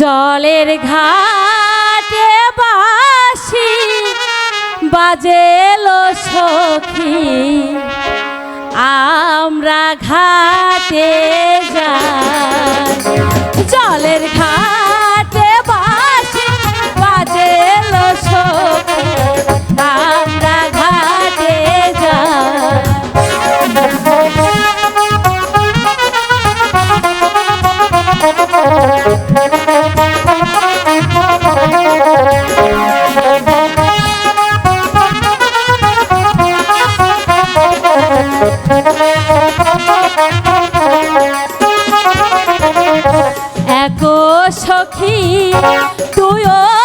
জলের ঘাটে বাসি বাজেলো সখী। আমরা ঘাটে যা সখী তুইও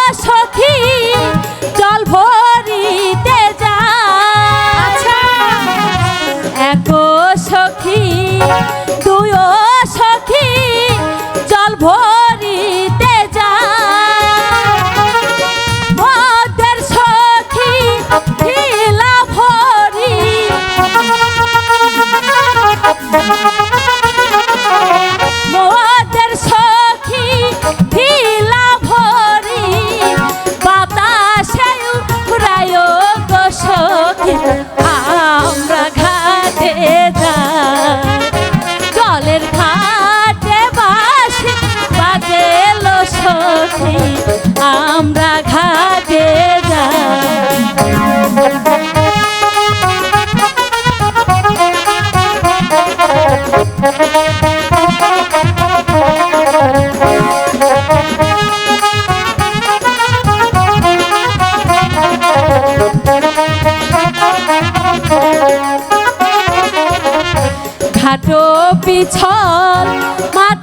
পিছল মাঠো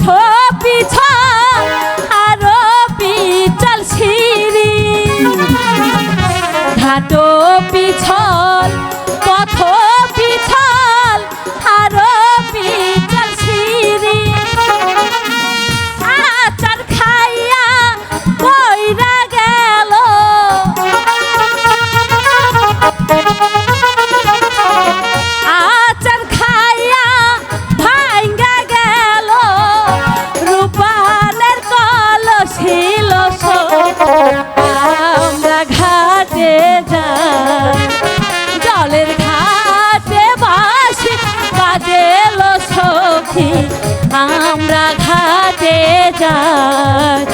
ঘাটে যাক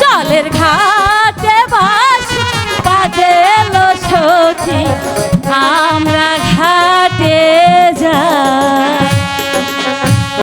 জলের ঘাটে বাস বাজেল সখী। আমরা